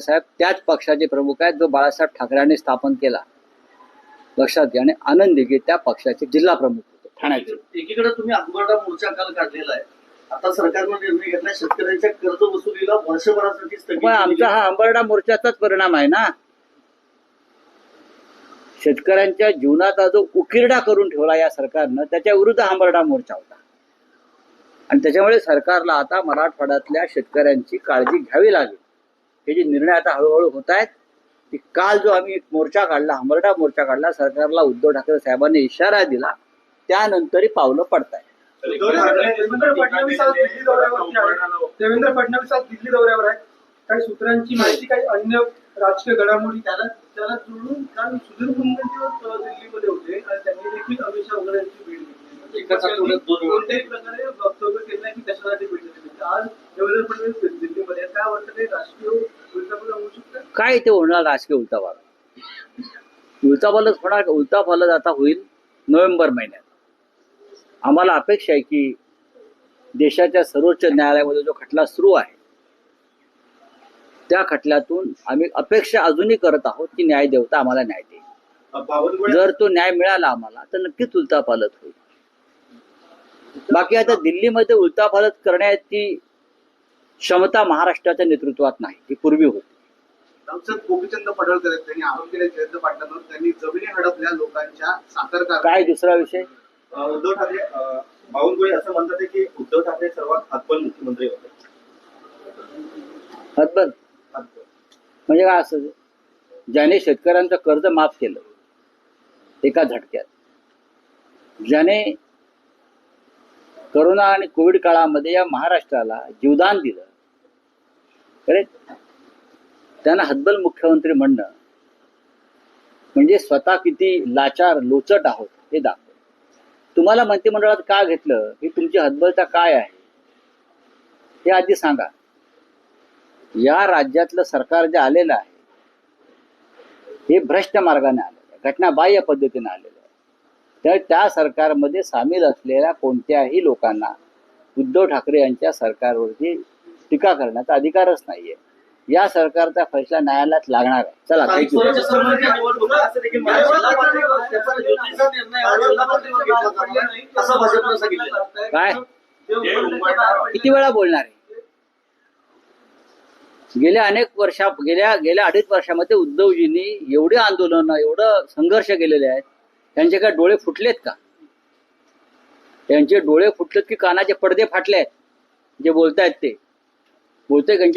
साहेब त्याच पक्षाचे प्रमुख आहेत जो बाळासाहेब ठाकरेंनी स्थापन केला. लक्षात घ्या आणि आनंद दिघे त्या पक्षाचे जिल्हा प्रमुख होते. ठाण्याचे. एकीकडे तुम्ही आंबरडा मोर्चा काल काढलेला आहे. आता सरकारनं निर्णय घेतला शेतकऱ्यांच्या कर्ज वसुलीला वर्षभरासाठी स्थगिती पण आमचा हा अंबरडा मोर्चाचाच परिणाम आहे ना? शेतकऱ्यांच्या जीवनाचा जो उकिरडा करून ठेवला या सरकारनं त्याच्या विरुद्ध हा अंबरडा मोर्चा होता. आणि त्याच्यामुळे सरकारला आता मराठवाड्यातल्या शेतकऱ्यांची काळजी घ्यावी लागेल. हे जे निर्णय आता हळूहळू होत आहेत की काल जो आम्ही एक मोर्चा काढला अंबरडा मोर्चा काढला सरकारला उद्धव ठाकरे साहेबांनी इशारा दिला त्यानंतरही पावलं पडत आहेत देवेंद्र फडणवीस आज दिल्ली दौऱ्यावरती आहेत देवेंद्र फडणवीस आज दिल्ली दौऱ्यावर आहेत. काही सूत्रांची माहिती काही अन्य राजकीय घडामोडी त्याला त्याला जोडून काल सुधीर मुनगंटीवर दिल्लीमध्ये होते आणि त्यांनी देखील अमित शाह वगैरे यांची भेट घेतली. एकाच आठवड्यात दोन वेळा. कोणत्याही प्रकारे वक्तव्य केलं नाही की कशासाठी भेट घेतली. आज देवेंद्र फडणवीस दिल्लीमध्ये आहेत. काय वाटतं ते राजकीय उलटापुलट होऊ शकतं काय ते होणार राजकीय उलटापालट उलटापालट होणार का? उलटापालट आता होईल नोव्हेंबर महिन्यात. आम्हाला अपेक्षा आहे की देशाच्या सर्वोच्च न्यायालयामध्ये जो खटला सुरू आहे त्या खटल्यातून आम्ही अपेक्षा अजूनही करत आहोत की न्याय देवता आम्हाला न्याय देईल. जर तो न्याय मिळाला आम्हाला तर नक्कीच उलटापालट होईल. बाकी आता दिल्लीमध्ये उलटापालट करण्याची क्षमता महाराष्ट्राच्या नेतृत्वात नाही ती पूर्वी होती. संसद गोपीचंद पडळकर त्यांनी आरोप केले जयंत पाटलांवर. त्यांनी जमिनी हडपल्या लोकांच्या साखर काय. दुसरा विषय? उद्धव ठाकरे बावनकुळे असं म्हणतात की उद्धव ठाकरे सर्वात हातबल मुख्यमंत्री होते. हतबल? हातबल. म्हणजे काय असं? ज्याने शेतकऱ्यांचं कर्ज माफ केलं एका झटक्यात. ज्याने करोना आणि कोविड काळामध्ये या महाराष्ट्राला जीवदान दिलं करेक्ट त्यांना हतबल मुख्यमंत्री म्हणणं म्हणजे स्वतः किती लाचार लोचट आहोत हे दाखव. तुम्हाला मंत्रिमंडळात का घेतलं? ही तुमची हतबलता काय आहे? हे आधी सांगा. या राज्यातलं सरकार जे आलेलं आहे हे भ्रष्ट मार्गाने आलेलं आहे घटनाबाह्य पद्धतीने आलेलं आहे. तर त्या सरकारमध्ये सामील असलेल्या कोणत्याही लोकांना उद्धव ठाकरे यांच्या सरकारवरती टीका करण्याचा अधिकारच नाहीये. या सरकारचा फैसला न्यायालयात लागणार आहे. चला थँक्यू हा काय? किती वेळा बोलणार आहे? गेल्या अनेक वर्षा गेल्या गेल्या अडीच वर्षामध्ये उद्धवजींनी एवढे आंदोलन एवढं संघर्ष केलेले आहेत. त्यांचे काय डोळे फुटलेत का? त्यांचे डोळे फुटलेत की कानाचे पडदे फाटले आहेत जे बोलतायत ते. बोलते त्यांचे